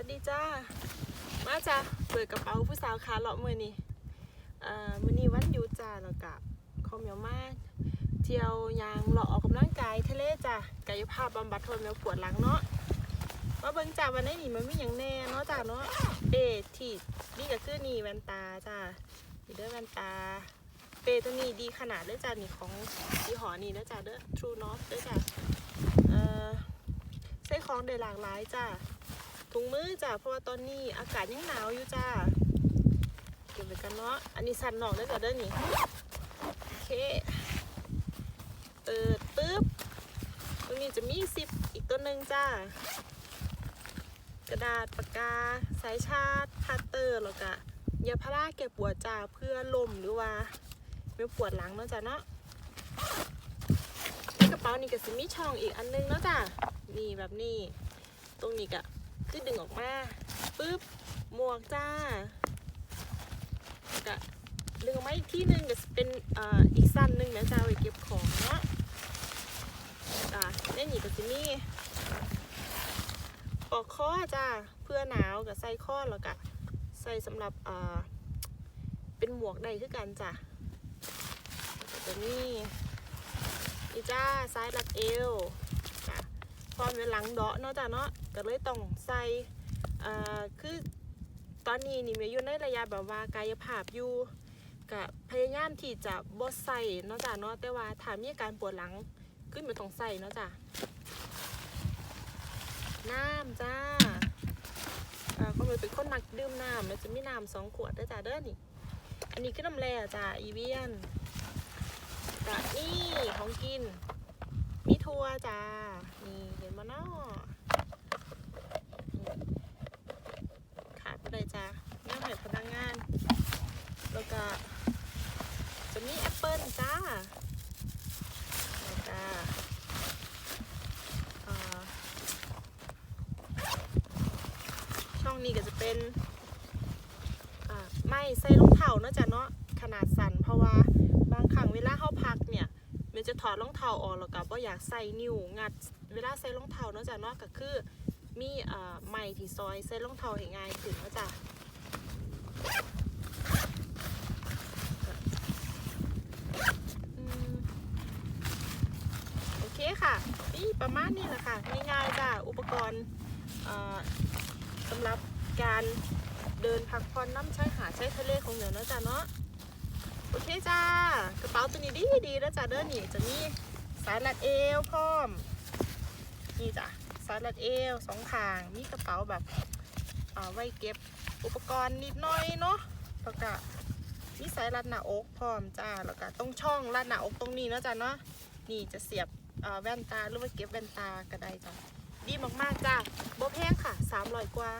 วัสดีจ้า มาจ้าเปิดกระเป๋าผู้สาวขาเลาะมือนี่เอ่อมือนี้วันยุดจ้าแล้วก็ขอเมียวมาเที่ยวยางเลาะออกกำลังกายทะเลจ้ากายภาพบำบัดทนแมวปวดหลังเนาะว่าเบิ่งจ้าวันนี้นี่มันมีอย่างแน่เนาะจ้าเนาะเปทีนี่ก็คือนี่แว่นตาจ้านี่เด้อแว่นตาเปตัวนี้ดีขนาดเด้อจ้านี่ของยี่ห้อนี่เด้อจ้าเด้อ True North เด้อจ้าเอ่อใส่ของได้หลากหลายจ้า ถุงมือจ้ะเพราะว่าตอนนี้อากาศยังหนาวอยู่จ้าเก็บไว้กันเนาะอันนี้สั่นนอกได้จ้ะเด้อนี่โอเคเปิดปุ๊บตรงนี้จะมีซิปอีกตัวหนึ่งจ้ากระดาษปากกา สายชาร์จคัตเตอร์แล้วก็ยาพาราแก้ปวดจ้าเพื่อลมหรือว่าไม่ปวดหลังเนาะจ้ะเนาะในกระเป๋านี่ก็จะมีช่องอีกอันนึงเนาะจ้ะนี่แบบนี้ ตรงนี้ก็ คือดึงออกมาปุ๊บหมวกจ้าก็ดึงออกมาอีกที่หนึ่งก็จะเป็นอ่ออีกสั้นหนึ่งนะจ้าไว้เก็บของเนาะจ้าเล่นนี่ก็จะมีปอกข้อจ้าเพื่อหนาวกับใส่ข้อแล้วก็ใส่สำหรับเอ่อเป็นหมวกได้คือกันจ้าตัวนี้นี่จ้าซ้ายรัดเอว จ้าพร้อมในหลังเดาะเนาะจ้ะเนาะก็เลยต้องใส่เอ่อคือตอนนี้นี่เมียอยู่ในระยะแบบว่ากายภาพอยู่ก็พยายามที่จะบ่ใส่เนาะจ้ะเนาะแต่ว่าถ้ามีการปวดหลังขึ้นมาต้องใส่เนาะจ้ะน้ำจ้าอ่าก็เลยเป็นคนมักดื่มน้ำมันจะมีน้ำสองขวดเด้อจ้ะเด้อนี่อันนี้คือน้ำแร่จ้ะอีเวียนจ้ะนี่ของกิน มีทัวร์จ้า นี่เห็นมาเนาะขาดไปเลยจ้าย่างให้พนักงาน แล้วก็จะมีแอปเปิลจ้า แล้วก็ช่องนี้ก็จะเป็น ไม่ใส่รองเท้าเนาะจ้ะเนาะขนาดสั่น จะถอดรองเท้าออกแล้วก็บ่อยากใส่นิ้วงัด เวลาใส่รองเท้าเนาะจ้ะเนาะก็คือมีเอ่อไม้ที่ซอยใส่รองเท้าให้ง่ายขึ้นเนาะจ้ะโอเคค่ะ นี่ประมาณนี้แหละค่ะง่ายๆจ้ะอุปกรณ์เอ่อสำหรับการเดินพักผ่อนน้ำชายหาดชายทะเลของเหนือเนาะจ้ะเนาะโอเคจ้า ระเป๋าตัวนี้ดีดีแล้วจ้าเด้อนี่จะมีสายรัดเอวพร้อม นี่จ้ะสายรัดเอวสองข้าง มีกระเป๋าแบบอ่าไว้เก็บอุปกรณ์นิดหน่อยเนาะแล้วก็มีสายรัดหน้าอกพร้อมจ้าแล้วก็ตรงช่องรัดหน้าอกตรงนี้เนาะจ้ะเนาะนี่จะเสียบอ่าแว่นตาหรือว่าเก็บแว่นตาก็ได้จ้ะดีมากๆจ้าโบแพงค่ะ300กว่า